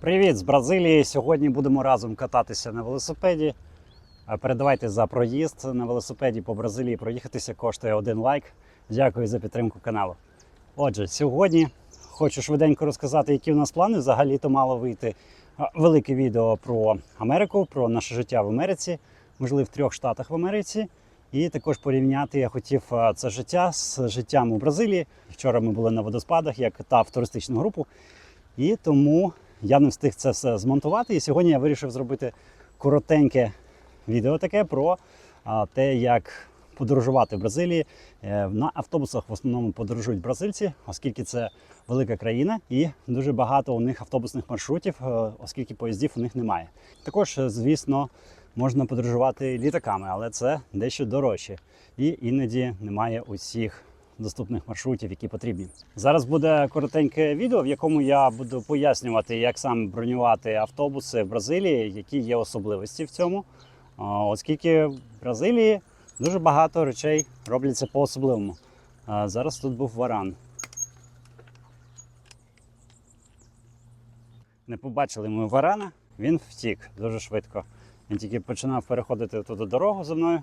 Привіт з Бразилії. Сьогодні будемо разом кататися на велосипеді. А Передавайте за проїзд на велосипеді по Бразилії. Проїхатися коштує один лайк. Дякую за підтримку каналу. Отже, сьогодні хочу швиденько розказати, які у нас плани. Взагалі то мало вийти велике відео про Америку, про наше життя в Америці, можливо, в трьох штатах в Америці. І також порівняти я хотів це життя з життям у Бразилії. Вчора ми були на водоспадах, я катав туристичну групу. І тому я не встиг це все змонтувати. І сьогодні я вирішив зробити коротеньке відео таке про те, як подорожувати в Бразилії. Е, На автобусах в основному подорожують бразильці, оскільки це велика країна, і дуже багато у них автобусних маршрутів, е, оскільки поїздів у них немає. Також, е, звісно, можна подорожувати літаками, але це дещо дорожче. І іноді немає усіх доступних маршрутів, які потрібні. Зараз буде коротеньке відео, в якому я буду пояснювати, як саме бронювати автобуси в Бразилії, які є особливості в цьому. Оскільки в Бразилії дуже багато речей робляться по-особливому. Зараз тут був варан. Не побачили ми варана, він втік дуже швидко. Він тільки починав переходити туди дорогу за мною.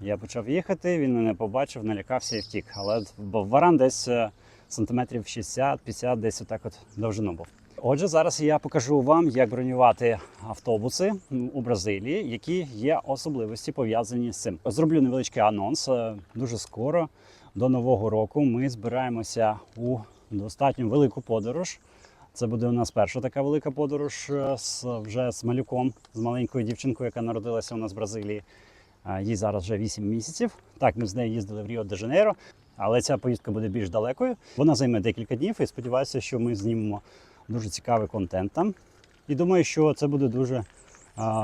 Я почав їхати, він мене побачив, налякався і втік. Але бо варан десь е, сантиметрів 60-50, десь отак от довжину був. Отже, зараз я покажу вам, як бронювати автобуси у Бразилії, які є особливості пов'язані з цим. Зроблю невеличкий анонс. Е, Дуже скоро до нового року ми збираємося у достатньо велику подорож. Це буде у нас перша така велика подорож е, з вже з малюком, з маленькою дівчинкою, яка народилася у нас в Бразилії. Їй зараз вже 8 місяців. Так, ми з нею їздили в Ріо де Жанейро, але ця поїздка буде більш далекою. Вона займе декілька днів і сподіваюся, що ми знімемо дуже цікавий контент там. І думаю, що це буде дуже,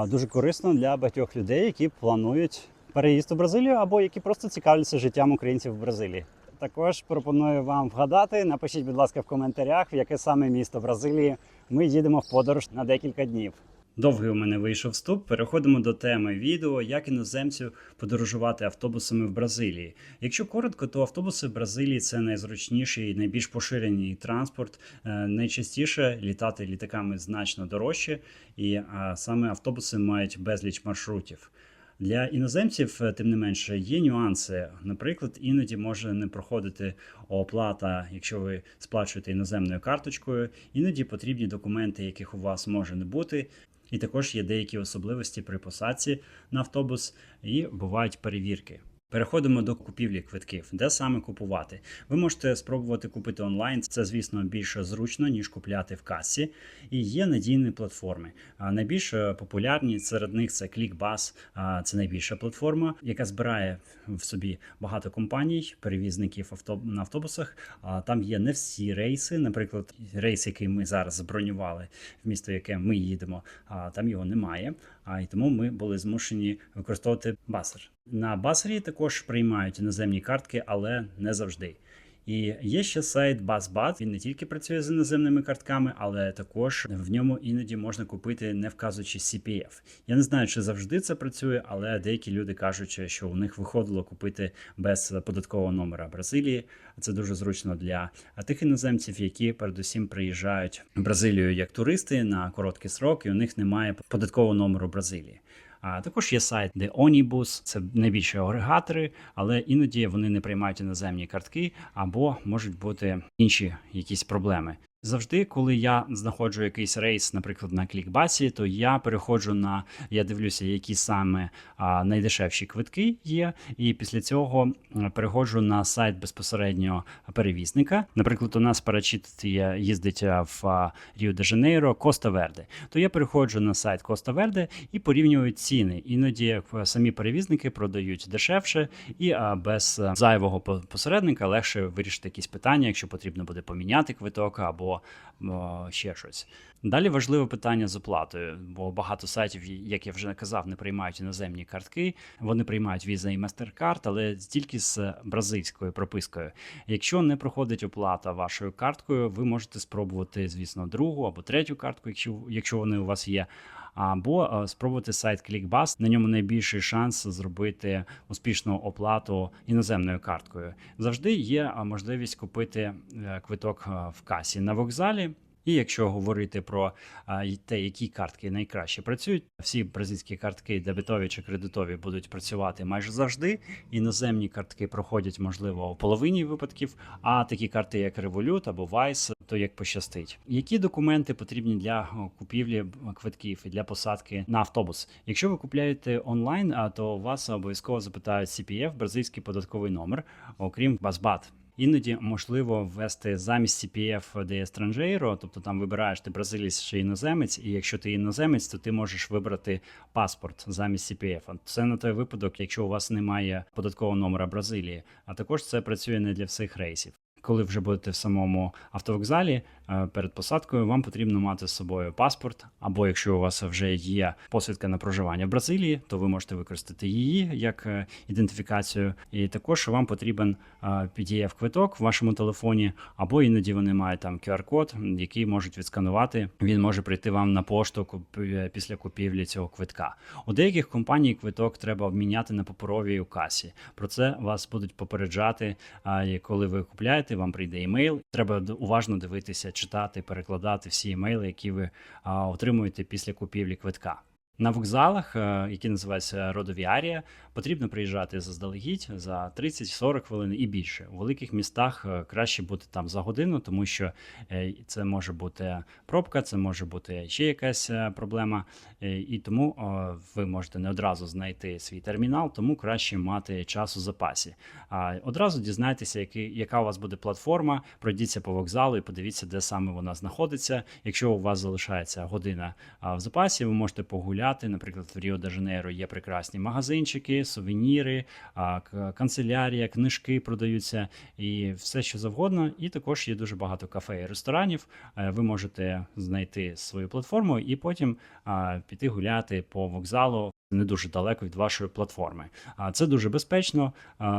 дуже корисно для багатьох людей, які планують переїзд у Бразилію або які просто цікавляться життям українців в Бразилії. Також пропоную вам вгадати. Напишіть, будь ласка, в коментарях, в яке саме місто Бразилії ми їдемо в подорож на декілька днів. Довгий у мене вийшов вступ. Переходимо до теми відео, як іноземцю подорожувати автобусами в Бразилії. Якщо коротко, то автобуси в Бразилії це найзручніший і найбільш поширений транспорт. Е, Найчастіше літати літаками значно дорожче, і саме автобуси мають безліч маршрутів. Для іноземців, е, тим не менше, є нюанси. Наприклад, іноді може не проходити оплата, якщо ви сплачуєте іноземною карточкою. Іноді потрібні документи, яких у вас може не бути. І також є деякі особливості при посадці на автобус, і бувають перевірки. Переходимо до купівлі квитків, де саме купувати. Ви можете спробувати купити онлайн. Це, звісно, більш зручно ніж купляти в касі. І є надійні платформи. Найбільш е, популярні серед них це ClickBus, це найбільша платформа, яка збирає в собі багато компаній, перевізників на автобусах. Там є не всі рейси. Наприклад, рейс, який ми зараз забронювали в місто, яке ми їдемо, там його немає. А й тому ми були змушені використовувати басер. На басері також приймають іноземні картки, але не завжди. І є ще сайт BuzzBat. Він не тільки працює з іноземними картками, але також в ньому іноді можна купити, не вказуючи CPF. Я не знаю, чи завжди це працює, але деякі люди кажуть, що у них виходило купити без податкового номера Бразилії. Це дуже зручно для тих іноземців, які передусім приїжджають в Бразилію як туристи на короткий срок, і у них немає податкового номеру Бразилії. А також є сайт, де Onibus, це найбільші агрегатори, але іноді вони не приймають іноземні картки або можуть бути інші якісь проблеми. Завжди, коли я знаходжу якийсь рейс, наприклад, на клікбасі, то я переходжу на я дивлюся, які саме а, найдешевші квитки є, і після цього переходжу на сайт безпосередньо перевізника. Наприклад, у нас парачіт їздить в а, Ріо де Жанейро, Коста Верде. То я переходжу на сайт Коста Верде і порівнюю ціни. Іноді е, самі перевізники продають дешевше і а, без зайвого по- посередника легше вирішити якісь питання, якщо потрібно буде поміняти квиток або о, ще щось. Далі важливе питання з оплатою, бо багато сайтів, як я вже казав, не приймають іноземні картки. Вони приймають Visa і MasterCard, але тільки з бразильською пропискою. Якщо не проходить оплата вашою карткою, ви можете спробувати, звісно, другу або третю картку, якщо, якщо вони у вас є. Або е, спробувати сайт ClickBus. На ньому найбільший шанс зробити успішну оплату іноземною карткою. Завжди є е, можливість купити е, квиток в касі на вокзалі. І якщо говорити про те, які картки найкраще працюють, всі бразильські картки, дебетові чи кредитові, будуть працювати майже завжди. Іноземні картки проходять, можливо, в половині випадків, а такі карти, як Revolut або Vice, то як пощастить. Які документи потрібні для купівлі квитків і для посадки на автобус? Якщо ви купляєте онлайн, а то вас обов'язково запитають CPF, бразильський податковий номер, окрім Базбат. Іноді можливо ввести замість CPF де estrangeiro, тобто там вибираєш ти бразилець чи іноземець, і якщо ти іноземець, то ти можеш вибрати паспорт замість CPF. Це на той випадок, якщо у вас немає податкового номера Бразилії. А також це працює не для всіх рейсів. Коли вже будете в самому автовокзалі е, перед посадкою, вам потрібно мати з собою паспорт, або якщо у вас вже є посвідка на проживання в Бразилії, то ви можете використати її як е, ідентифікацію. І також вам потрібен е, PDF-квиток в вашому телефоні, або іноді вони мають там QR-код, який можуть відсканувати. Він може прийти вам на пошту після купівлі цього квитка. У деяких компаній квиток треба обміняти на паперовій у касі. Про це вас будуть попереджати. Коли ви купляєте, вам прийде імейл. Треба уважно дивитися, читати, перекладати всі емейли, які ви отримуєте після купівлі квитка. На вокзалах, е, які називаються родовіарія, потрібно приїжджати заздалегідь за 30-40 хвилин і більше. У великих містах е, краще бути там за годину, тому що е, це може бути пробка, це може бути ще якась проблема, і тому ви можете не одразу знайти свій термінал, тому краще мати час у запасі. А одразу дізнайтеся, яка у вас буде платформа, пройдіться по вокзалу і подивіться, де саме вона знаходиться. Якщо у вас залишається година в запасі, ви можете погуляти. Наприклад, в Ріо де Жанейро є прекрасні магазинчики, сувеніри, канцелярія, книжки продаються і все, що завгодно. І також є дуже багато кафе і ресторанів. Е, Ви можете знайти свою платформу і потім піти гуляти по вокзалу. Не дуже далеко від вашої платформи. А це дуже безпечно,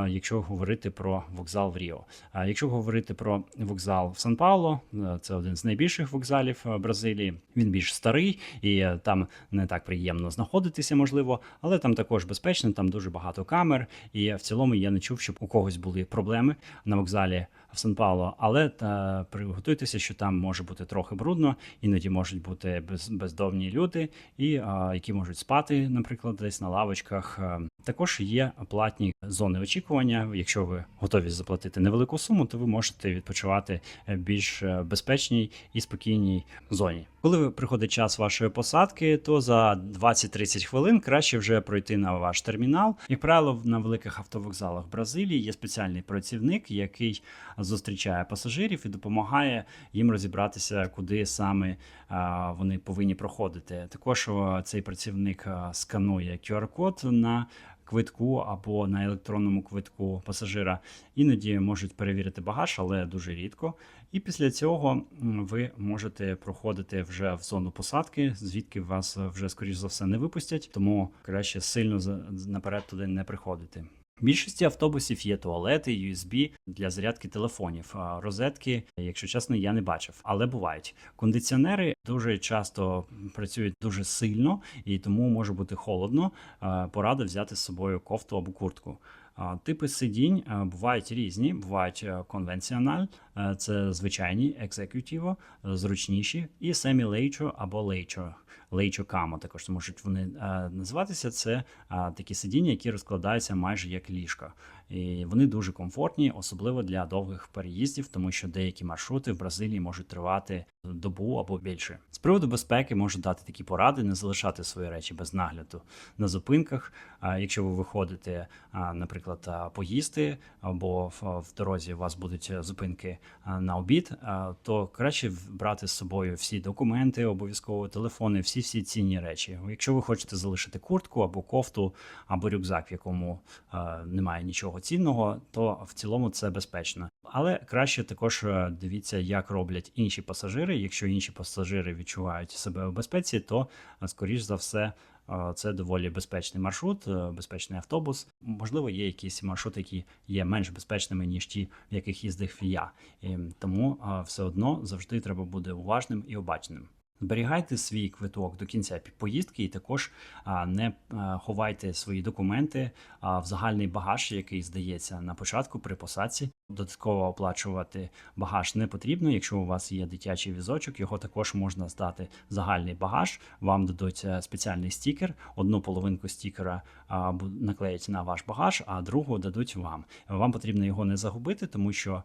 якщо говорити про вокзал в Ріо. А якщо говорити про вокзал в Сан Пауло, е, це один з найбільших вокзалів е, Бразилії. Він більш старий і е, там не так приємно знаходитися, можливо, але там також безпечно, там дуже багато камер. І в цілому я не чув, щоб у когось були проблеми на вокзалі в Сан Пауло. Але та приготуйтеся, що там може бути трохи брудно, іноді можуть бути без, бездомні люди, і а, які можуть спати, наприклад, десь на лавочках. Е, Також є платні зони очікування. Якщо ви готові заплатити невелику суму, то ви можете відпочивати е, більш е, безпечній і спокійній зоні. Коли приходить час вашої посадки, то за 20-30 хвилин краще вже пройти на ваш термінал. Як правило, на великих автовокзалах Бразилії є спеціальний працівник, який зустрічає пасажирів і допомагає їм розібратися, куди саме вони повинні проходити. Також цей працівник сканує QR-код на квитку або на електронному квитку пасажира. Іноді можуть перевірити багаж, але дуже рідко. І після цього ви можете проходити вже в зону посадки, звідки вас вже скоріш за все не випустять, тому краще сильно наперед туди не приходити. Більшості автобусів є туалети, USB для зарядки телефонів. Розетки, якщо чесно, я не бачив, але бувають. Кондиціонери дуже часто працюють дуже сильно і тому може бути холодно. Порада взяти з собою кофту або куртку. Типи сидінь бувають різні, бувають е, конвенціональ, це звичайні екзекютіво, е, зручніші, і семі лейчо або лейчо. Лейчо камо також можуть вони е, називатися. Це такі сидіння, які розкладаються майже як ліжка. І вони дуже комфортні, особливо для довгих переїздів, тому що деякі маршрути в Бразилії можуть тривати добу або більше. З приводу безпеки можу дати такі поради: не залишати свої речі без нагляду на зупинках. А якщо ви виходите, наприклад, поїсти або в, дорозі у вас будуть е, зупинки на обід, то краще брати з собою всі документи, обов'язково телефони, всі всі цінні речі. Якщо ви хочете залишити куртку або кофту, або рюкзак, в якому е, немає нічого цінного, то в цілому це безпечно. Але краще також е, дивіться, як роблять інші пасажири. Якщо інші пасажири відчувають себе у безпеці, то е, скоріш за все. Е, Це доволі безпечний маршрут, е, безпечний автобус. Можливо, є якісь маршрути, які є менш безпечними, ніж ті, в яких їздив я. І тому е, все одно завжди треба бути уважним і обачним. Зберігайте свій квиток до кінця поїздки, і також не ховайте свої документи в загальний багаж, який здається на початку при посадці. Додатково оплачувати багаж не потрібно. Якщо у вас є дитячий візочок, його також можна здати в загальний багаж. Вам дадуть е, спеціальний стікер. Одну половинку стікера наклеять на ваш багаж, а другу дадуть вам. Вам потрібно його не загубити, тому що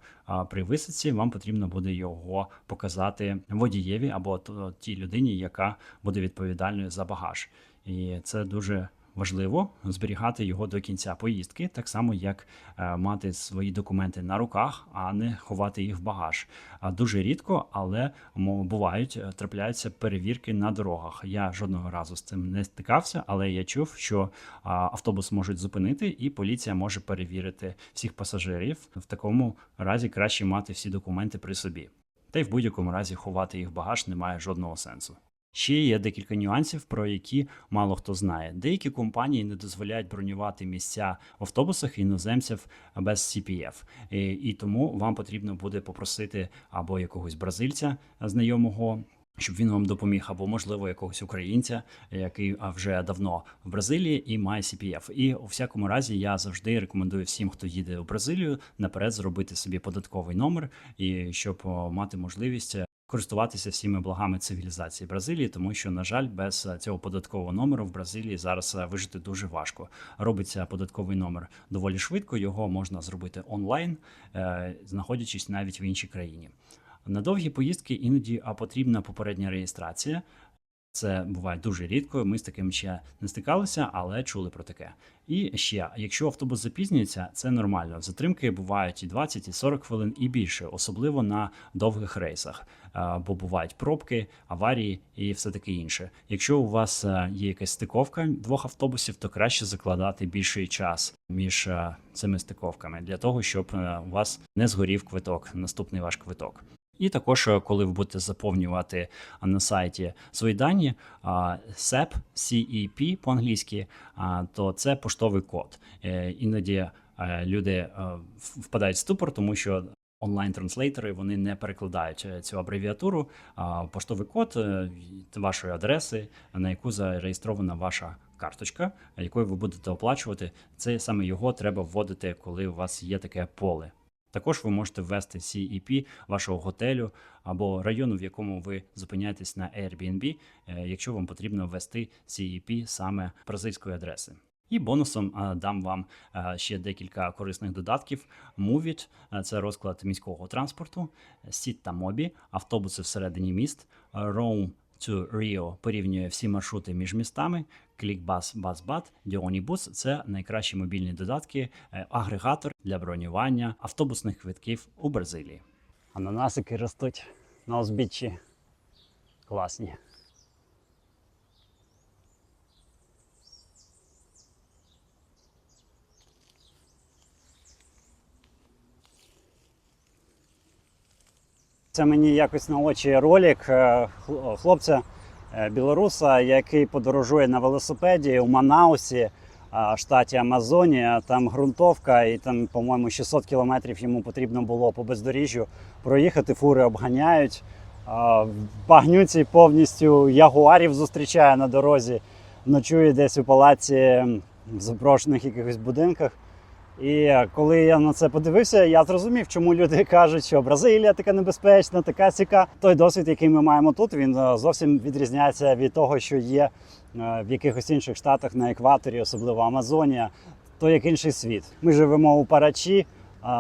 при висадці вам потрібно буде його показати водієві або тій людині, яка буде відповідальною за багаж. І це дуже важливо зберігати його до кінця поїздки, так само як е, мати свої документи на руках, а не ховати їх в багаж. Дуже рідко, але бувають, е, трапляються перевірки на дорогах. Я жодного разу з цим не стикався, але я чув, що автобус можуть зупинити, і поліція може перевірити всіх пасажирів. В такому разі краще мати всі документи при собі. Та й в будь-якому разі ховати їх в багаж немає жодного сенсу. Ще є декілька нюансів, про які мало хто знає. Деякі компанії не дозволяють бронювати місця в автобусах іноземців без CPF. І, і тому вам потрібно буде попросити або якогось бразильця знайомого. Щоб він вам допоміг, або можливо якогось українця, який вже давно в Бразилії і має CPF. І у всякому разі я завжди рекомендую всім, хто їде у Бразилію, наперед зробити собі податковий номер, і щоб мати можливість користуватися всіми благами цивілізації Бразилії, тому що, на жаль, без е, цього податкового номеру в Бразилії зараз е, вижити дуже важко. Робиться податковий номер доволі швидко. Його можна зробити онлайн, е, знаходячись навіть в іншій країні. На довгі поїздки іноді потрібна попередня реєстрація. Це буває дуже рідко. Ми з таким ще не стикалися, але чули про таке. І ще, якщо автобус запізнюється, це нормально. Затримки бувають і 20, і 40 хвилин, і більше, особливо на довгих рейсах, Е, бо бувають пробки, аварії і все таке інше. Якщо у вас е, є якась стиковка двох автобусів, то краще закладати більший час між е, цими стиковками для того, щоб у вас не згорів квиток, наступний ваш квиток. І також, е, коли ви будете заповнювати на сайті свої дані, SEP, CEP по-англійськи, то це поштовий код. Е, Іноді е, люди впадають в ступор, тому що онлайн-транслейтери вони не перекладають цю абревіатуру. А поштовий код вашої адреси, на яку зареєстрована ваша карточка, якою ви будете оплачувати. Це саме його треба вводити, коли у вас є таке поле. Також ви можете ввести CEP вашого готелю або району, в якому ви зупиняєтесь на Airbnb, е, якщо вам потрібно ввести CEP саме бразильської адреси. І бонусом дам вам ще декілька корисних додатків. Movit – це розклад міського транспорту, Сіт та Мобі, автобуси всередині міст, Roam to Rio порівнює всі маршрути між містами. ClickBus, BuzzBat, Dionibus – це найкращі мобільні додатки, е, агрегатор для бронювання автобусних квитків у Бразилії. Ананасики ростуть на узбіччі. Класні. Це мені якось на очі ролик е, хлопця е, білоруса, який подорожує на велосипеді у Манаусі, штаті Амазонія. Там ґрунтовка, і там, по-моєму, 600 кілометрів йому потрібно було по бездоріжжю проїхати. Фури обганяють. В багнюці повністю ягуарів зустрічає на дорозі, ночує десь у палаці в запрошених якихось будинках. І е, коли я на це подивився, я зрозумів, чому люди кажуть, що Бразилія така небезпечна, така сіка. Той досвід, який ми маємо тут, він е, зовсім відрізняється від того, що є е, в якихось інших штатах на екваторі, особливо Амазонія. То як інший світ. Ми живемо у Парачі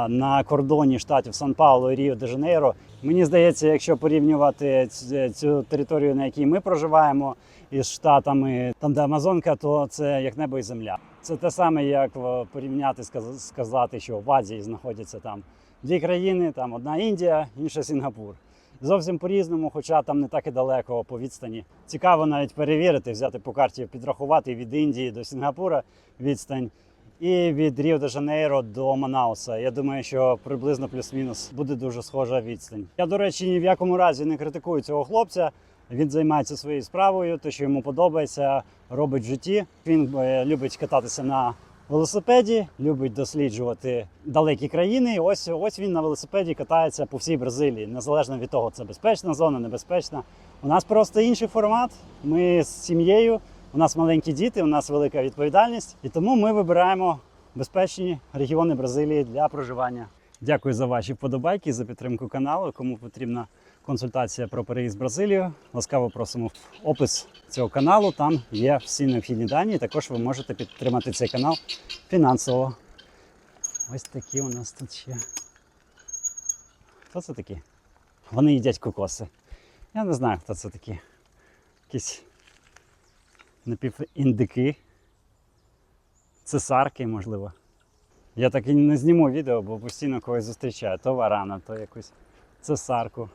на кордоні штатів Сан-Пауло і Ріо-де-Жанейро. Мені здається, якщо порівнювати ць- цю територію, на якій ми проживаємо, із штатами, там де Амазонка, то це як небо і земля. Це те саме, як е, порівняти, сказати, що в Азії знаходяться там дві країни, там одна Індія, інша Сінгапур. Зовсім по-різному, хоча там не так і далеко по відстані. Цікаво навіть перевірити, взяти по карті, підрахувати від Індії до Сінгапура відстань. І від Ріо де Жанейро до Манауса. Я думаю, що приблизно плюс-мінус буде дуже схожа відстань. Я, до речі, ні в якому разі не критикую цього хлопця. Він займається своєю справою, те, що йому подобається, робить в житті. Він е, любить кататися на велосипеді, любить досліджувати далекі країни. І ось ось він на велосипеді катається по всій Бразилії, незалежно від того, це безпечна зона, небезпечна. У нас просто інший формат. Ми з сім'єю. У нас маленькі діти, у нас велика відповідальність, і тому ми вибираємо безпечні регіони Бразилії для проживання. Дякую за ваші вподобайки, за підтримку каналу. Кому потрібна консультація про переїзд в Бразилію, ласкаво просимо в опис цього каналу. Там є всі необхідні дані. Також ви можете підтримати цей канал фінансово. Ось такі у нас тут ще. Хто це такі? Вони їдять кокоси. Я не знаю, хто це такі. Якісь напівіндики. Цесарки, можливо. Я так і не зніму відео, бо постійно когось зустрічаю. То варана, то якусь цесарку.